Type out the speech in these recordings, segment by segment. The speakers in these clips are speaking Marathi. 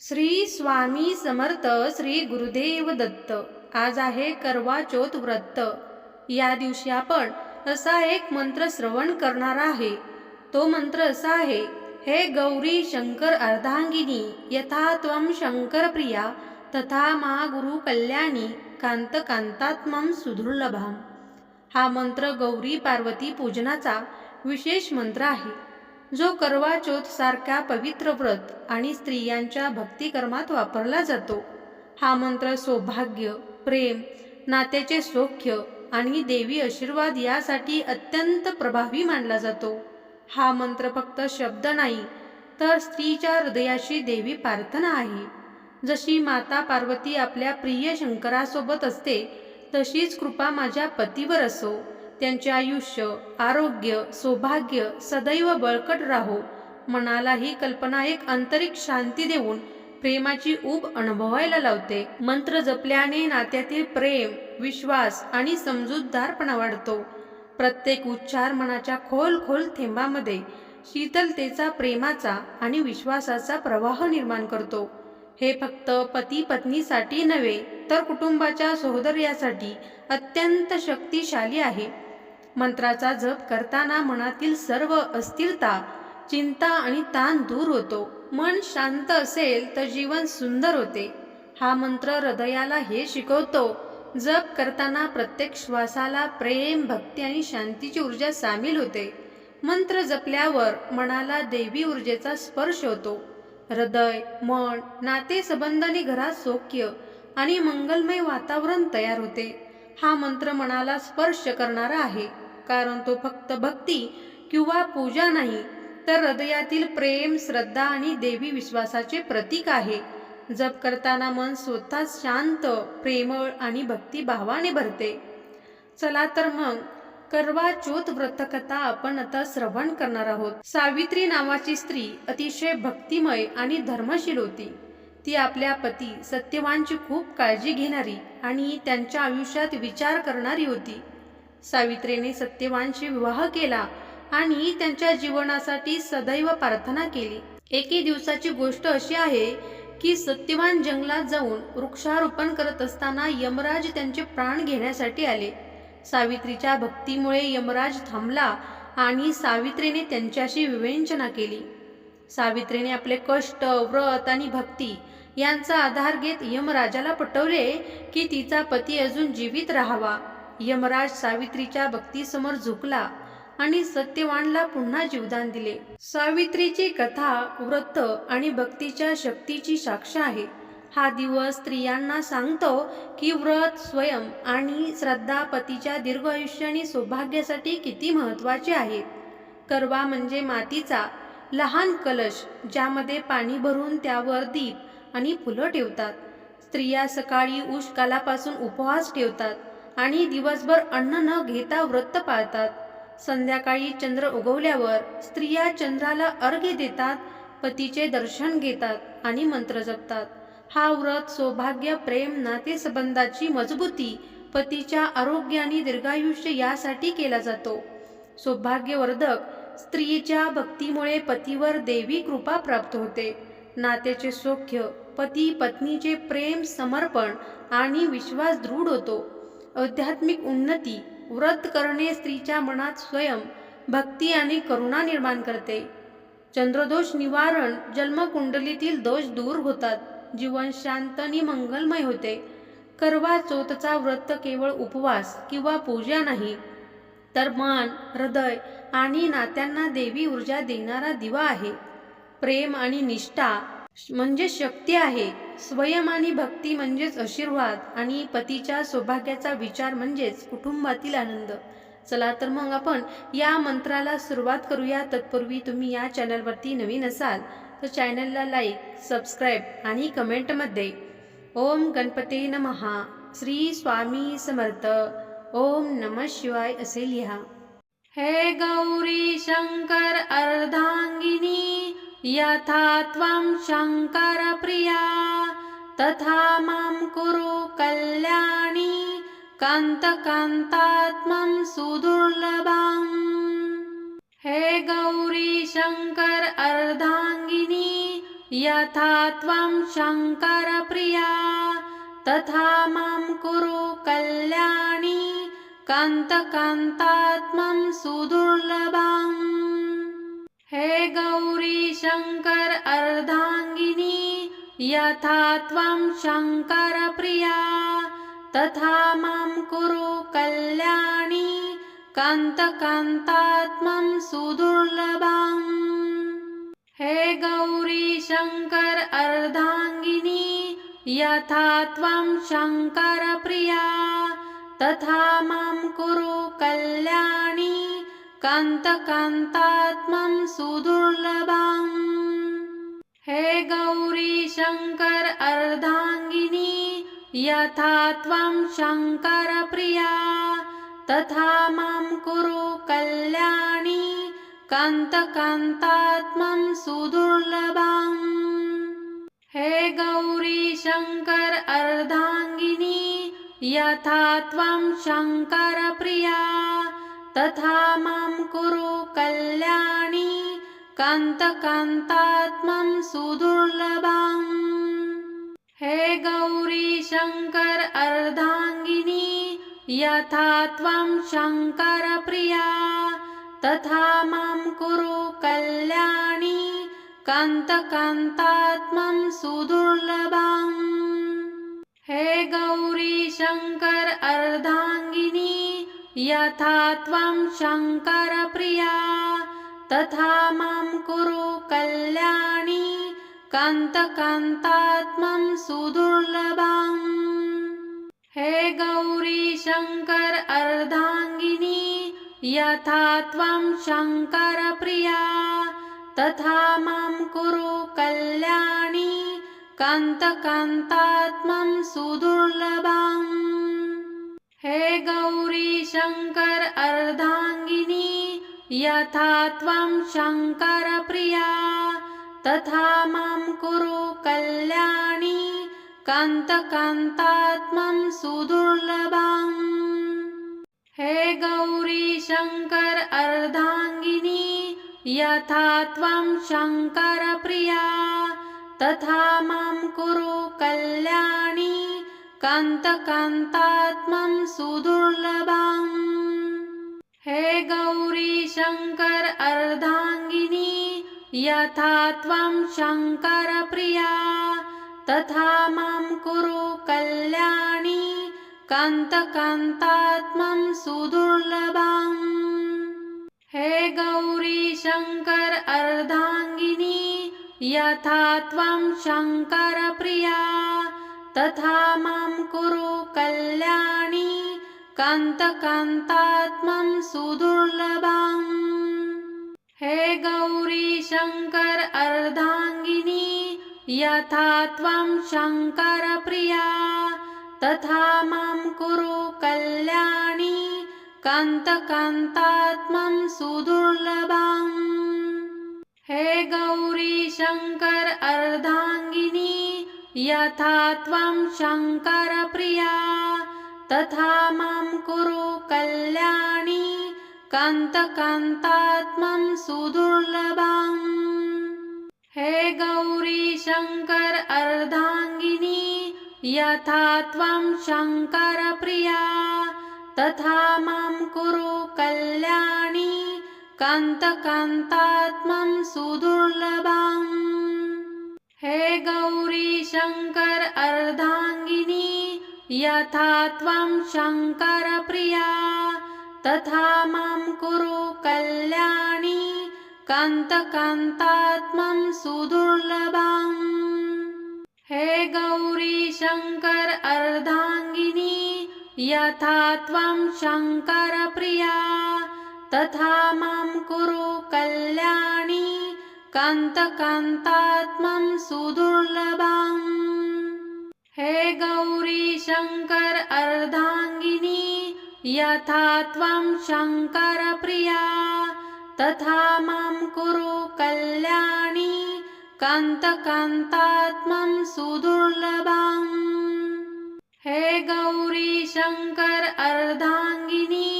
श्री स्वामी समर्थ श्री गुरुदेव दत्त. आज आहे करवा चौथ व्रत. या दिवशी आपण असा एक मंत्र श्रवण करणार आहे. तो मंत्र असा आहे हे गौरी शंकर अर्धांगिनी यथा त्वम शंकर प्रिया तथा मा गुरु कल्याणी कांत कांतात्मम सुदुर्लभाम हा मंत्र गौरी पार्वती पूजनाचा विशेष मंत्र आहे. जो करवाचौथ सारख्या पवित्र व्रत आणि स्त्रियांच्या भक्तिकर्मात वापरला जातो. हा मंत्र सौभाग्य प्रेम नात्याचे सौख्य आणि देवी आशीर्वाद यासाठी अत्यंत प्रभावी मानला जातो. हा मंत्र फक्त शब्द नाही तर स्त्रीच्या हृदयाशी देवी प्रार्थना आहे. जशी माता पार्वती आपल्या प्रिय शंकरासोबत असते तशीच कृपा माझ्या पतीवर असो. त्यांचे आयुष्य आरोग्य सौभाग्य सदैव बळकट राहो मनाला ही कल्पना एक आंतरिक शांती देऊन प्रेमाची ऊब अनुभवायला लावते. मंत्र जपल्याने नात्यातील प्रेम विश्वास आणि समजूतदारपणा वाढतो. प्रत्येक उच्चार मनाच्या खोल खोल थेंबामध्ये शीतलतेचा प्रेमाचा आणि विश्वासाचा प्रवाह निर्माण करतो. हे फक्त पती पत्नीसाठी नव्हे तर कुटुंबाच्या सहोदर्यासाठी अत्यंत शक्तिशाली आहे. मंत्राचा जप करताना मनातील सर्व अस्थिरता चिंता आणि ताण दूर होतो. मन शांत असेल तर जीवन सुंदर होते. हा मंत्र हृदयाला हे शिकवतो. जप करताना प्रत्येक श्वासाला प्रेम भक्ती आणि शांतीची ऊर्जा सामील होते. मंत्र जपल्यावर मनाला देवी ऊर्जेचा स्पर्श होतो. हृदय मन नाते संबंधाने घरात सौख्य आणि मंगलमय वातावरण तयार होते. हा मंत्र मनाला स्पर्श करणारा आहे. कारण तो फक्त भक्ती किंवा पूजा नाही तर हृदयातील प्रेम श्रद्धा आणि देवी विश्वासाचे प्रतीक आहे. जप करताना मन स्वतः शांत प्रेमळ आणि भक्तिभावाने भरते. चला तर मग करवा चौथ व्रतकथा आपण आता श्रवण करणार आहोत. सावित्री नावाची स्त्री अतिशय भक्तिमय आणि धर्मशील होती. ती आपल्या पती सत्यवानची खूप काळजी घेणारी आणि त्यांच्या आयुष्यात विचार करणारी होती. सावित्रीने सत्यवानशी विवाह केला आणि त्यांच्या जीवनासाठी सदैव प्रार्थना केली. एके दिवसाची गोष्ट अशी आहे की सत्यवान जंगलात जाऊन वृक्षारोपण करत असताना यमराज त्यांचे प्राण घेण्यासाठी आले. सावित्रीच्या भक्तीमुळे यमराज थांबला आणि सावित्रीने त्यांच्याशी विवेचना केली. सावित्रीने आपले कष्ट व्रत आणि भक्ती यांचा आधार घेत यमराजाला पटवले की तिचा पती अजून जीवित राहावा. यमराज सावित्रीच्या भक्तीसमोर झुकला आणि सत्यवानला पुन्हा जीवदान दिले. सावित्रीची कथा व्रत आणि भक्तीच्या शक्तीची साक्ष आहे. हा दिवस स्त्रियांना सांगतो की व्रत स्वयं आणि श्रद्धा पतीच्या दीर्घ आयुष्य आणि सौभाग्यासाठी किती महत्त्वाचे आहे. करवा म्हणजे मातीचा लहान कलश ज्यामध्ये पाणी भरून त्यावर दीप आणि फुलं ठेवतात. स्त्रिया सकाळी उष्कालापासून उपवास ठेवतात. आणि दिवसभर अन्न न घेता व्रत पाळतात. संध्याकाळी चंद्र उगवल्यावर स्त्रिया चंद्राला अर्घ्य देतात पतीचे दर्शन घेतात आणि मंत्र जपतात. हा व्रत सौभाग्य प्रेम नातेसंबंधाची मजबूती पतीच्या आरोग्य आणि दीर्घायुष्य यासाठी केला जातो. सौभाग्यवर्धक स्त्रीच्या भक्तीमुळे पतीवर देवी कृपा प्राप्त होते. नात्याचे सौख्य पती पत्नीचे प्रेम समर्पण आणि विश्वास दृढ होतो. आध्यात्मिक उन्नती व्रत करणे स्त्रीच्या मनात स्वयं भक्ती आणि करुणा निर्माण करते. चंद्रदोष निवारण जन्मकुंडलीतील दोष दूर होतात. जीवन शांत आणि मंगलमय होते. करवा चौथचा व्रत केवळ उपवास किंवा पूजा नाही. तर मन हृदय आणि नात्यांना देवी ऊर्जा देणारा दिवा आहे. प्रेम आणि निष्ठा म्हणजे शक्ती आहे. स्वयं आणि भक्ती म्हणजेच आशीर्वाद आणि पतीच्या सौभाग्याचा विचार म्हणजेच कुटुंबातील आनंद. चला तर मग आपण या मंत्राला सुरुवात करूया. तत्पूर्वी तुम्ही या चॅनलवरती नवीन असाल तर चॅनलला लाईक सबस्क्राईब आणि कमेंटमध्ये ओम गणपते नमहा श्री स्वामी समर्थ. ओम नम शिवाय असे लिहा. हे गौरी शंकर अर्धांगिनी यथा त्वं शंकर प्रिया तथा मां कुरु कल्याणी कान्तकान्तात्मं सुदुर्लभम्। हे गौरी शंकर अर्धांगिनी यथा त्वं शङ्करप्रिया तथा मां कुरु कल्याणी कान्तकान्तात्मं सुदुर्लभम् शङ्कर अर्धाङ्गिनी यथा त्वं शङ्करप्रिया तथा मां कुरु कल्याणी कान्तकान्तात्मं सुदुर्लभम् हे गौरी शङ्कर अर्धाङ्गिनी यथा त्वं शङ्करप्रिया तथा मां कुरु कल्याणी कान्तकान्तात्मं सुदुर्लभम् हे गौरी शङ्कर अर्धाङ्गिनी यथा त्वं शङ्करप्रिया तथा मां कुरु कल्याणी कान्तकान्तात्मं सुदुर्लभम् हे गौरी शङ्कर अर्धाङ्गिनी यथा त्वं शङ्करप्रिया तथा मां कुरु कल्याणी कान्तकान्तात्मं सुदुर्लभाम्। हे गौरी शङ्कर अर्धाङ्गिनी यथा त्वं शङ्करप्रिया तथा मां कुरु कल्याणी कान्तकान्तात्मं सुदुर्लभाम्। हे गौरी शङ्कर अर्धाङ्गिनी यथा त्वं शङ्करप्रिया तथा मां कुरु कल्याणी कान्तकान्तात्मं सुदुर्लभम्। हे गौरी शङ्कर अर्धाङ्गिनी यथा त्वं शङ्करप्रिया तथा मां कुरु कल्याणी कान्तकान्तात्मं सुदुर्लभम्। हे गौरी शङ्कर अर्धाङ्गिनी यथा त्वं शङ्करप्रिया तथा मां कुरु कल्याणी कान्तकान्तात्मं सुदुर्लभम् हे गौरी शङ्कर अर्धाङ्गिनी यथा त्वं शङ्करप्रिया तथा मां कुरु कल्याणी कान्तकान्तात्मं सुदुर्लभम्। हे गौरी शङ्कर अर्धाङ्गिनी यथा त्वं शङ्करप्रिया तथा मां कुरु कल्याणी कान्तकान्तात्मं सुदुर्लभम्। हे गौरी शङ्कर अर्धाङ्गिनी यथा त्वं शङ्करप्रिया तथा मां कुरु कल्याणी कान्तकान्तात्मं सुदुर्लभम् हे गौरी शङ्कर अर्धाङ्गिनी यथा त्वं शङ्करप्रिया तथा मां कुरु कल्याणी कान्तकान्तात्मं सुदुर्लभम् हे गौरी शङ्कर अर्धाङ्गिनी यथा त्वं शङ्करप्रिया तथा मां कुरु कल्याणी कान्तकान्तात्मं सुदुर्लभम्। हे गौरी शङ्कर अर्धाङ्गिनी यथा त्वं शङ्करप्रिया तथा मां कुरु कल्याणी कान्तकान्तात्मं सुदुर्लभम् हे गौरी शङ्कर अर्धाङ्गिनी यथा त्वं शङ्करप्रिया तथा मां कुरु कल्याणी कान्तकान्तात्मं सुदुर्लभम्। हे गौरी शङ्कर अर्धाङ्गिनी यथा त्वं शङ्करप्रिया तथा मां कुरु कल्याणी कान्तकान्तात्मं सुदुर्लभम् हे गौरी शङ्कर अर्धाङ्गिनी यथा त्वं शङ्करप्रिया तथा मां कुरु कल्याणी कान्तकान्तात्मं सुदुर्लभम् हे गौरी शङ्कर अर्धाङ्गिनी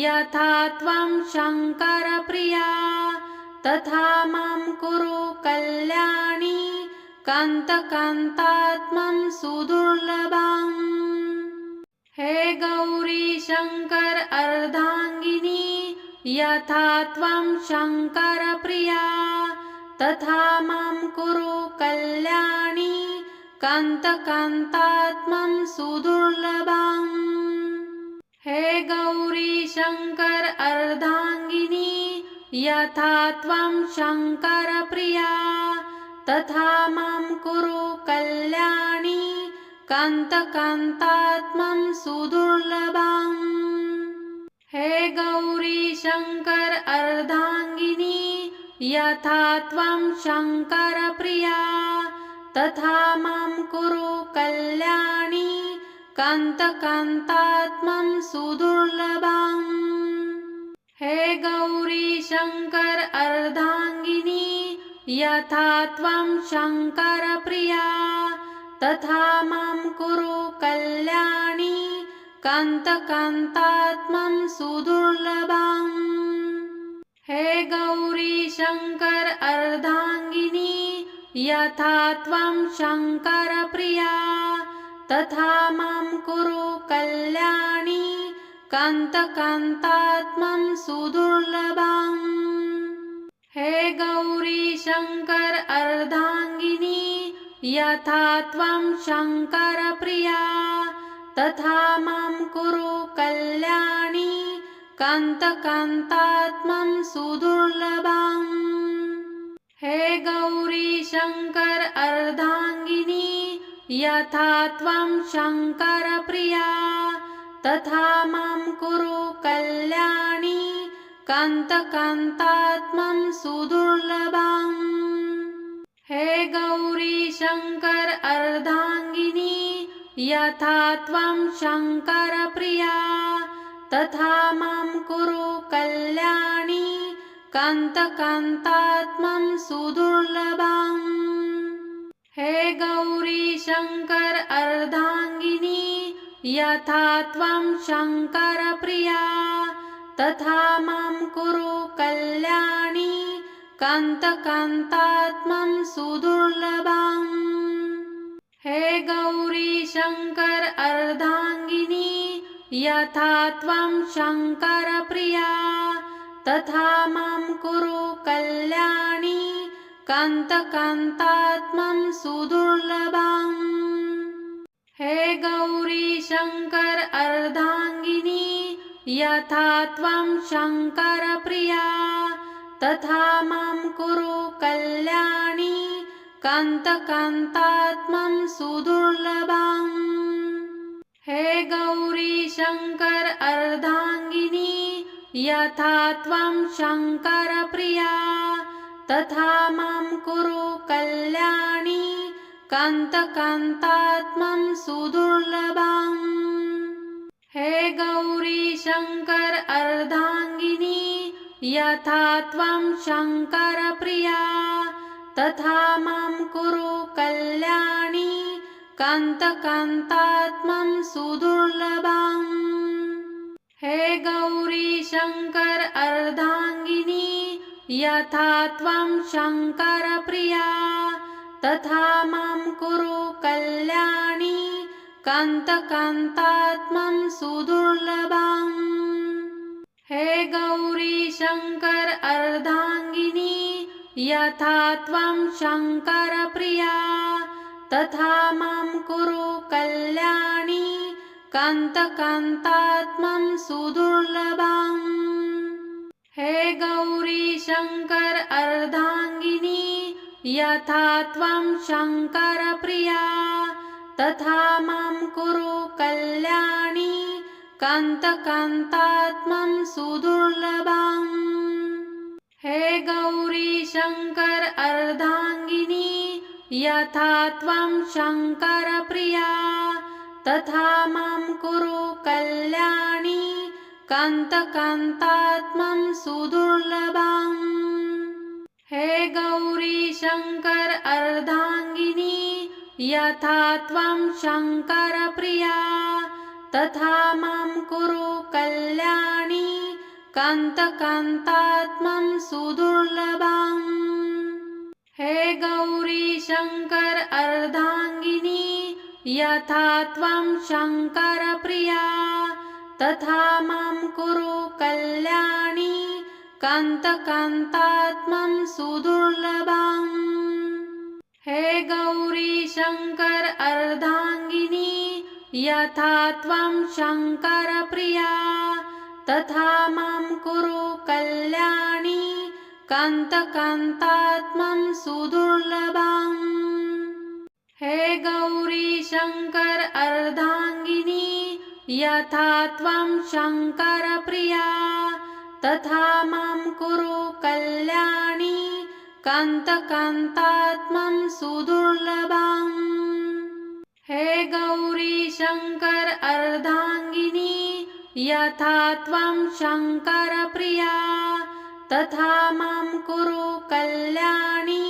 यथा त्वं शङ्करप्रिया तथा मां कुरु कल्याणी कान्तकान्तात्मं सुदुर्लभम्। हे गौरी शङ्कर अर्धाङ्गिनी यथा त्वं शङ्करप्रिया तथा मां कुरु कल्याणी कान्तकान्तात्मं सुदुर्लभम्। हे गौरी शङ्कर यथा त्वं शङ्करप्रिया तथा मां कुरु कल्याणी कान्तकान्तात्मं सुदुर्लभम्। हे गौरी शङ्कर अर्धाङ्गिनी यथा त्वं शङ्करप्रिया तथा मां कुरु कल्याणी कान्तकान्तात्मं सुदुर्लभम् हे गौरी शङ्कर अर्धाङ्गिनी यथा त्वं शङ्करप्रिया तथा मां कुरु कल्याणी कान्तकान्तात्मं सुदुर्लभम् हे गौरी शङ्कर अर्धाङ्गिनी यथा त्वं शङ्करप्रिया तथा मां कुरु कल्याणी कान्तकान्तात्मं सुदुर्लभम् हे गौरी शङ्कर अर्धाङ्गिनी यथा त्वं शङ्करप्रिया तथा मां कुरु कल्याणी कान्तकान्तात्मं सुदुर्लभम् हे गौरी शङ्कर अर्धाङ्गिनी यथा त्वं शङ्करप्रिया तथा मां कुरु कल्याणी कान्तकान्तात्मं सुदुर्लभम्। हे गौरी शङ्कर अर्धाङ्गिनी यथा त्वं शङ्करप्रिया तथा मां कुरु कल्याणी कान्तकान्तात्मं सुदुर्लभम्। हे गौरी शङ्कर अर्धाङ्गिनी यथा त्वं शङ्करप्रिया तथा मां कुरु कल्याणी कान्तकान्तात्मं सुदुर्लभम्। हे गौरी शङ्कर अर्धाङ्गिनी यथा त्वं शङ्करप्रिया तथा मां कुरु कल्याणी कान्तकान्तात्मं सुदुर्लभम् हे गौरी शङ्कर अर्धाङ्गिनी यथा त्वं शङ्करप्रिया तथा मां कुरु कल्याणी कान्तकान्तात्मं सुदुर्लभम् हे गौरी शङ्कर अर्धाङ्गिनी यथा त्वं शङ्करप्रिया तथा मां कुरु कल्याणी कान्तकान्तात्मं सुदुर्लभम् हे गौरी शङ्कर अर्धाङ्गिनी यथा त्वं शङ्करप्रिया तथा मां कुरु कल्याणी कान्तकान्तात्मं सुदुर्लभम् हे गौरी शङ्कर अर्धाङ्गिनी यथा त्वं शङ्करप्रिया तथा मां कुरु कल्याणी कान्तकान्तात्मं सुदुर्लभम् हे गौरी शङ्कर अर्धाङ्गिनी यथा त्वं शङ्करप्रिया तथा मां कुरु कल्याणी कान्तकान्तात्मं सुदुर्लभम् हे गौरी शङ्कर अर्धाङ्गिनी यथा त्वं शङ्करप्रिया तथा मां कुरु कल्याणी कान्तकान्तात्मं सुदुर्लभम्। हे गौरी शङ्कर अर्धाङ्गिनी यथा त्वं शङ्करप्रिया तथा मां कुरु कल्याणी कान्तकान्तात्मं सुदुर्लभम् हे गौरी शङ्कर अर्धाङ्गिनी यथा त्वं शङ्करप्रिया तथा मां कुरु कल्याणी कान्तकान्तात्मं सुदुर्लभम् हे गौरी शङ्कर अर्धाङ्गिनी यथा त्वं शङ्करप्रिया तथा मां कुरु कल्याणी कान्तकान्तात्मं सुदुर्लभम्। हे गौरी शङ्कर अर्धाङ्गिनी यथा त्वं शङ्करप्रिया तथा मां कुरु कल्याणी कान्तकान्तात्मं सुदुर्लभम्। हे गौरी शङ्कर अर्धाङ्गिनी यथा त्वं शङ्करप्रिया तथा मां कुरु कल्याणी कान्तकान्तात्मं सुदुर्लभम् हे गौरी शङ्कर अर्धाङ्गिनी यथा त्वं शङ्करप्रिया तथा मां कुरु कल्याणी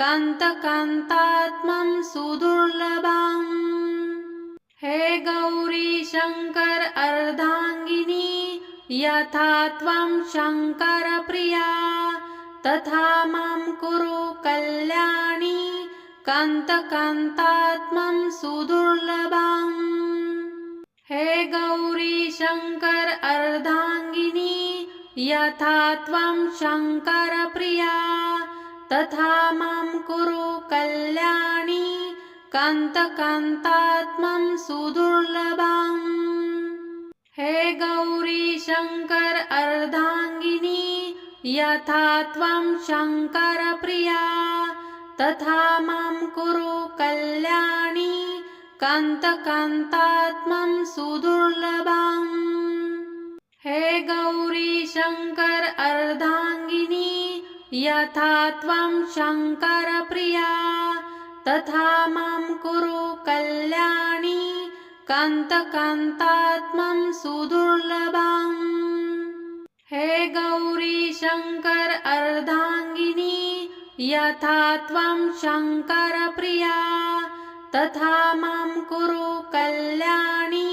कान्तकान्तात्मं सुदुर्लभम् हे गौरी शङ्कर अर्धाङ्गिनी यथा त्वं शङ्करप्रिया तथा मां कुरु कल्याणी कान्तकान्तात्मं सुदुर्लभम्। हे गौरी शङ्कर अर्धाङ्गिनी यथा त्वं शङ्करप्रिया तथा मां कुरु कल्याणी कान्तकान्तात्मं सुदुर्लभम् हे गौरी शङ्कर अर्धाङ्गिनी यथा त्वं शङ्करप्रिया तथा मां कुरु कल्याणी कान्तकान्तात्मं सुदुर्लभम् हे गौरी शङ्कर अर्धाङ्गिनी यथा त्वं शङ्करप्रिया तथा मां कुरु कल्याणी कान्तकान्तात्मं सुदुर्लभम्। हे गौरी शङ्कर अर्धाङ्गिनी यथा त्वं शङ्करप्रिया तथा मां कुरु कल्याणी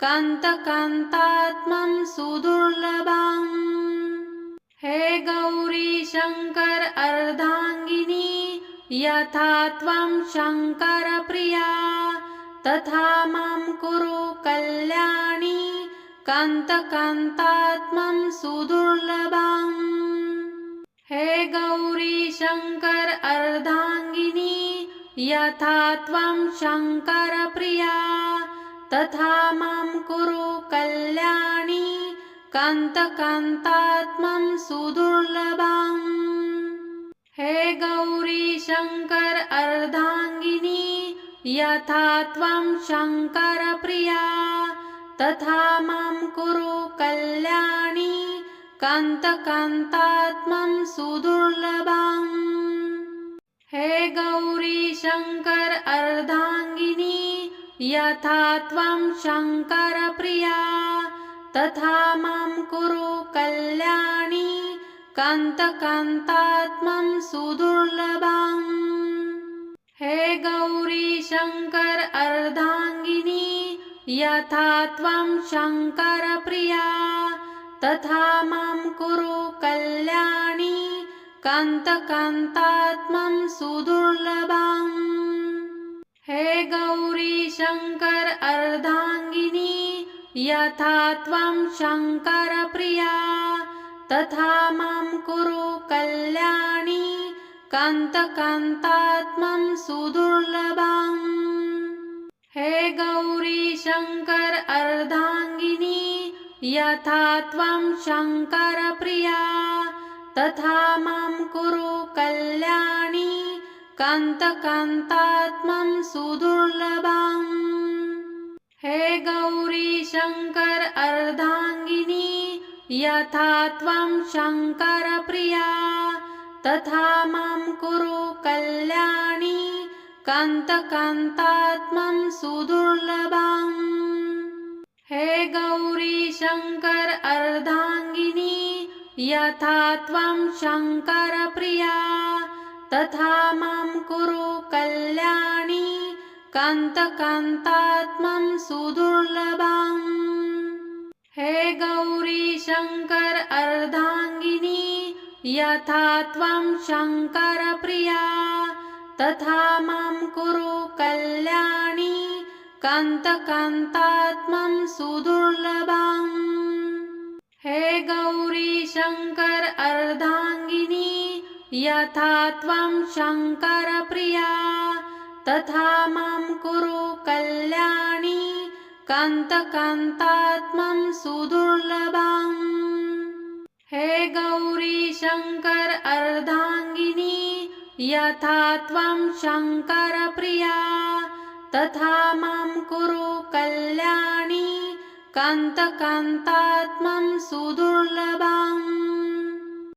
कान्तकान्तात्मं सुदुर्लभम्। हे गौरी शङ्कर अर्धाङ्गिनी यथा त्वं शङ्करप्रिया तथा मां कुरु कल्याणी कान्तकान्तात्मं सुदुर्लभाम्। हे गौरी शङ्कर अर्धाङ्गिनी यथा त्वं शङ्करप्रिया तथा मां कुरु कल्याणी कान्तकान्तात्मं सुदुर्लभाम्। हे गौरी शङ्कर अर्धाङ्गिनी यथा त्वं शङ्करप्रिया तथा मां कुरु कल्याणी कान्तकान्तात्मं सुदुर्लभम् हे गौरी शङ्कर अर्धाङ्गिनी यथा त्वं शङ्करप्रिया तथा मां कुरु कल्याणी कान्तकान्तात्मं सुदुर्लभम् हे गौरी शङ्कर अर्धाङ्गिनी यथा त्वं शङ्करप्रिया तथा मां कुरु कल्याणी कान्तकान्तात्मं सुदुर्लभम् हे गौरी शङ्कर अर्धाङ्गिनी यथा त्वं शङ्करप्रिया तथा मां कुरु कल्याणी कान्तकान्तात्मं सुदुर्लभम्। हे गौरी शङ्कर अर्धाङ्गिनी यथा त्वं शङ्करप्रिया तथा मां कुरु कल्याणी कान्तकान्तात्मं सुदुर्लभम्। हे गौरी शङ्कर अर्धाङ्गिनी यथा त्वं शङ्करप्रिया तथा मां कुरु कल्याणी कान्तकान्तात्मं सुदुर्लभाम्। हे गौरी शङ्कर अर्धाङ्गिनी यथा त्वं शङ्करप्रिया तथा मां कुरु कल्याणी कान्तकान्तात्मं सुदुर्लभाम्। हे गौरी शङ्कर अर्धाङ्गिनी यथा त्वं शङ्करप्रिया तथा मां कुरु कल्याणी कान्तकान्तात्मं सुदुर्लभम् हे गौरी शङ्कर अर्धाङ्गिनी यथा त्वं शङ्करप्रिया तथा मां कुरु कल्याणी कान्तकान्तात्मं सुदुर्लभम् हे गौरी शङ्कर अर्धाङ्गिनी यथा त्वं शङ्करप्रिया तथा मां कुरु कल्याणी कान्तकान्तात्मं सुदुर्लभम्